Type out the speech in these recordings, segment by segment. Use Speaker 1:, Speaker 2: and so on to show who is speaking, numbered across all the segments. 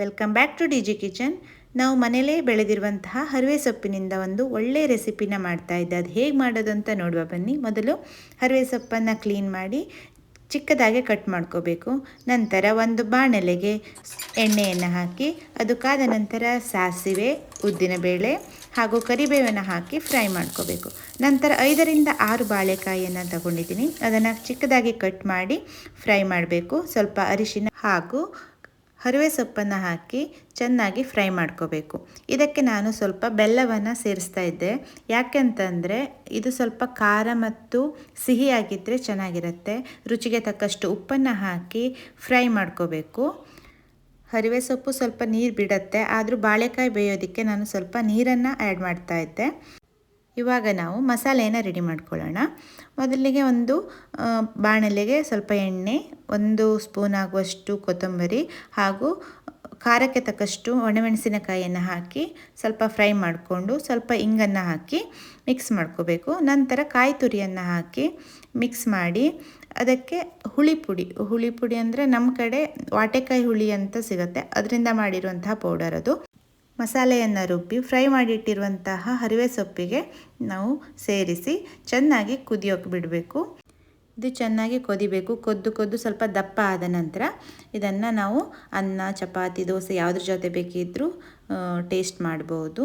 Speaker 1: Welcome back to D G kitchen. ನಾವು ಮನೇಲೇ ಬೆಳೆದಿರುವಂತಹ ಹರಿವೆ ಸೊಪ್ಪಿನಿಂದ ಒಂದು ಒಳ್ಳೆಯ ರೆಸಿಪಿನ ಮಾಡ್ತಾ ಇದ್ದೆ. ಅದು ಹೇಗೆ ಮಾಡೋದು ಅಂತ ನೋಡುವ, ಬನ್ನಿ. ಮೊದಲು ಹರಿವೆ ಸೊಪ್ಪನ್ನು ಕ್ಲೀನ್ ಮಾಡಿ ಚಿಕ್ಕದಾಗೆ ಕಟ್ ಮಾಡ್ಕೋಬೇಕು. ನಂತರ ಒಂದು ಬಾಣಲೆಗೆ ಎಣ್ಣೆಯನ್ನು ಹಾಕಿ, ಅದು ಕಾದ ನಂತರ ಸಾಸಿವೆ ಉದ್ದಿನಬೇಳೆ ಹಾಗೂ ಕರಿಬೇವನ್ನು ಹಾಕಿ ಫ್ರೈ ಮಾಡ್ಕೋಬೇಕು. ನಂತರ ಐದರಿಂದ ಆರು ಬಾಳೆಕಾಯಿಯನ್ನು ತಗೊಂಡಿದ್ದೀನಿ. ಅದನ್ನು ಚಿಕ್ಕದಾಗಿ ಕಟ್ ಮಾಡಿ ಫ್ರೈ ಮಾಡಬೇಕು. ಸ್ವಲ್ಪ ಅರಿಶಿನ ಹಾಗೂ ಹರಿವೆ ಸೊಪ್ಪನ್ನು ಹಾಕಿ ಚೆನ್ನಾಗಿ ಫ್ರೈ ಮಾಡ್ಕೋಬೇಕು. ಇದಕ್ಕೆ ನಾನು ಸ್ವಲ್ಪ ಬೆಲ್ಲವನ್ನು ಸೇರಿಸ್ತಾ ಇದ್ದೆ. ಯಾಕೆಂತಂದರೆ ಇದು ಸ್ವಲ್ಪ ಖಾರ ಮತ್ತು ಸಿಹಿಯಾಗಿದ್ದರೆ ಚೆನ್ನಾಗಿರುತ್ತೆ. ರುಚಿಗೆ ತಕ್ಕಷ್ಟು ಉಪ್ಪನ್ನು ಹಾಕಿ ಫ್ರೈ ಮಾಡ್ಕೋಬೇಕು. ಹರಿವೆ ಸೊಪ್ಪು ಸ್ವಲ್ಪ ನೀರು ಬಿಡುತ್ತೆ. ಆದರೂ ಬಾಳೆಕಾಯಿ ಬೇಯೋದಕ್ಕೆ ನಾನು ಸ್ವಲ್ಪ ನೀರನ್ನು ಆ್ಯಡ್ ಮಾಡ್ತಾ ಇದ್ದೆ. ಇವಾಗ ನಾವು ಮಸಾಲೆಯನ್ನು ರೆಡಿ ಮಾಡ್ಕೊಳ್ಳೋಣ. ಮೊದಲಿಗೆ ಒಂದು ಬಾಣಲೆಗೆ ಸ್ವಲ್ಪ ಎಣ್ಣೆ, ಒಂದು ಸ್ಪೂನ್ ಆಗುವಷ್ಟು ಕೊತ್ತಂಬರಿ ಹಾಗೂ, ಖಾರಕ್ಕೆ ತಕ್ಕಷ್ಟು ಒಣಮೆಣಸಿನಕಾಯಿಯನ್ನು ಹಾಕಿ ಸ್ವಲ್ಪ ಫ್ರೈ ಮಾಡಿಕೊಂಡು ಸ್ವಲ್ಪ ಇಂಗನ್ನು ಹಾಕಿ ಮಿಕ್ಸ್ ಮಾಡ್ಕೋಬೇಕು. ನಂತರ ಕಾಯಿ ತುರಿಯನ್ನು ಹಾಕಿ ಮಿಕ್ಸ್ ಮಾಡಿ ಅದಕ್ಕೆ ಹುಳಿ ಪುಡಿ. ಹುಳಿ ಪುಡಿ ಅಂದರೆ ನಮ್ಮ ಕಡೆ ವಾಟೆಕಾಯಿ ಹುಳಿ ಅಂತ ಸಿಗುತ್ತೆ. ಅದರಿಂದ ಮಾಡಿರುವಂತಹ ಪೌಡರ್ ಅದು. ಮಸಾಲೆಯನ್ನು ರುಬ್ಬಿ ಫ್ರೈ ಮಾಡಿಟ್ಟಿರುವಂತಹ ಹರಿವೆ ಸೊಪ್ಪಿಗೆ ನಾವು ಸೇರಿಸಿ ಚೆನ್ನಾಗಿ ಕುದಿಯೋಕೆ ಬಿಡಬೇಕು. ಇದು ಚೆನ್ನಾಗಿ ಕೊದಿಬೇಕು. ಕೊದ್ದು ಕೊದ್ದು ಸ್ವಲ್ಪ ದಪ್ಪ ಆದ ನಂತರ ಇದನ್ನು ನಾವು ಅನ್ನ, ಚಪಾತಿ, ದೋಸೆ ಯಾವುದ್ರ ಜೊತೆ ಬೇಕಿದ್ದರೂ ಟೇಸ್ಟ್ ಮಾಡ್ಬೋದು.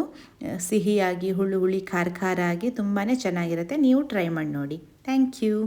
Speaker 1: ಸಿಹಿಯಾಗಿ, ಹುಳು ಹುಳಿ, ಖಾರ ಖಾರ ಆಗಿ ತುಂಬಾ ಚೆನ್ನಾಗಿರುತ್ತೆ. ನೀವು ಟ್ರೈ ಮಾಡಿ ನೋಡಿ. Thank you